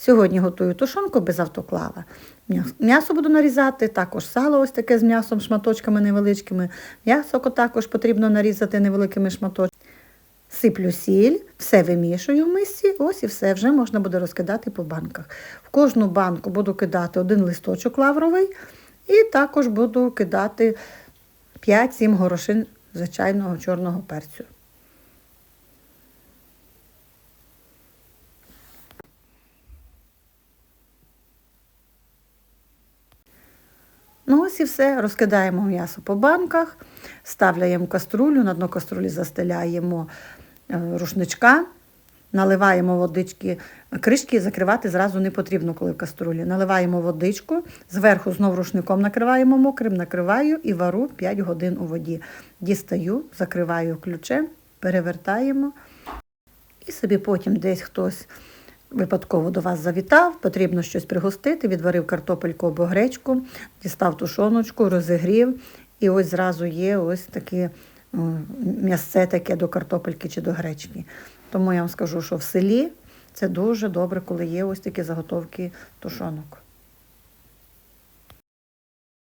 Сьогодні готую тушонку без автоклава. М'ясо буду нарізати, також сало ось таке з м'ясом, шматочками невеличкими. М'ясо також потрібно нарізати невеликими шматочками. Сиплю сіль, все вимішую в мисці, ось і все вже можна буде розкидати по банках. В кожну банку буду кидати один листочок лавровий і також буду кидати 5-7 горошин звичайного чорного перцю. Ну ось і все. Розкидаємо м'ясо по банках, ставляємо каструлю, на дно каструлі застеляємо е, рушничка, наливаємо водички, кришки закривати зразу не потрібно, коли в каструлі. Наливаємо водичку, зверху знов рушником накриваємо мокрим, накриваю і вару 5 годин у воді. Дістаю, закриваю ключем, перевертаємо. І собі потім десь хтось випадково до вас завітав, потрібно щось пригостити, відварив картопельку або гречку, дістав тушоночку, розігрів, і ось зразу є ось таке м'ясце таке до картопельки чи до гречки. Тому я вам скажу, що в селі це дуже добре, коли є ось такі заготовки тушонок.